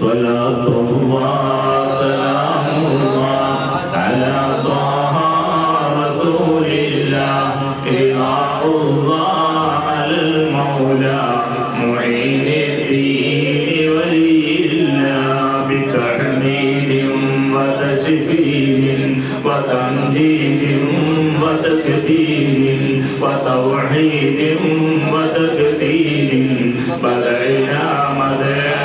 صلاة الله سلام الله على طه رسول الله إله الله على المولى معين الدين ولي الله بتحميد وتشفير وتمجيد وتكبير وتوحيد وتكثير بدأنا مدح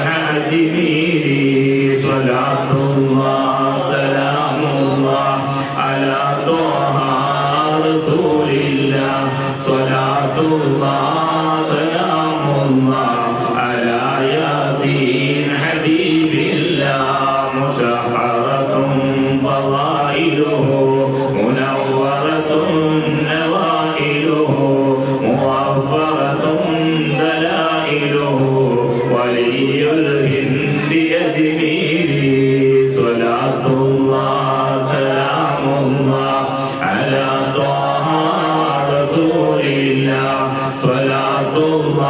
جميل صلاة الله سلام الله على طه رسول الله صلاة الله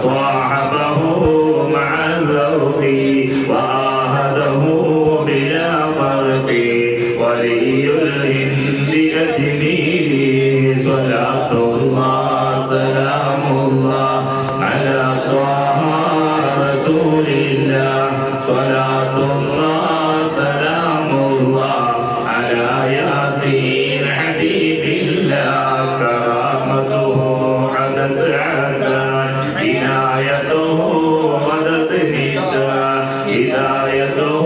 وصاحبه مع الذوق وآهده بلا فرق ولي الهند صلاة عنايته غدت ندا هدايته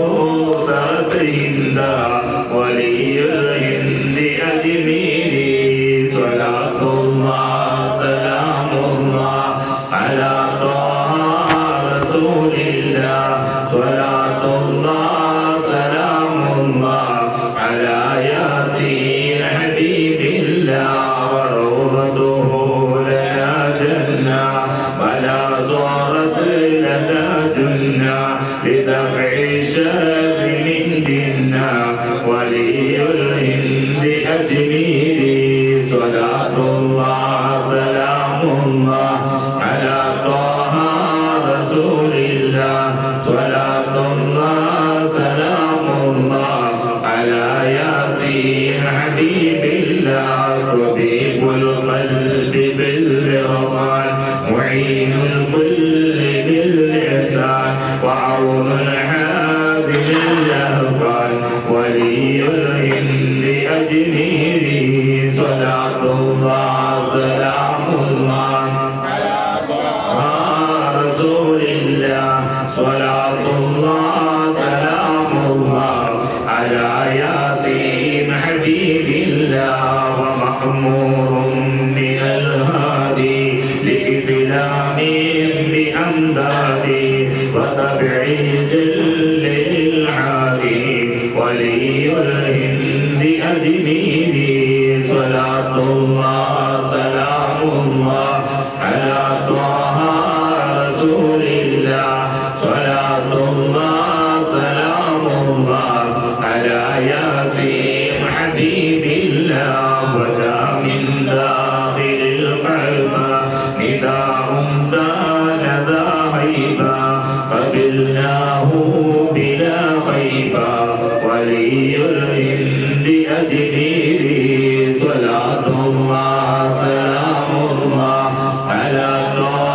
سرت هندا ولي الهند أجميل صلاة الله سلام الله على طه رسول الله صلاة الله سلام الله على ياسين حبيب الله صلاة الله سلام الله على طه رسول الله صلاة الله سلام الله على ياسين حبيب الله طبيب القلب بالرفان معين الكل بالإحسان وعون الحازم اللهفان ولي أجميل صلاة الله سلام الله. رسول الله صلاة الله سلام الله. على ياسين حبيب الله ومأمور من الهادي لإسلام بأمدادي بأجميري صلاة الله سلام الله على طه رسول الله صلاة الله سلام الله على ياسين حبيب الله وذا من داخل القلب نداء كان ذا هيبة قبلناه بلا خيبة ولي الهند أجميري صلاة الله سلام الله على طه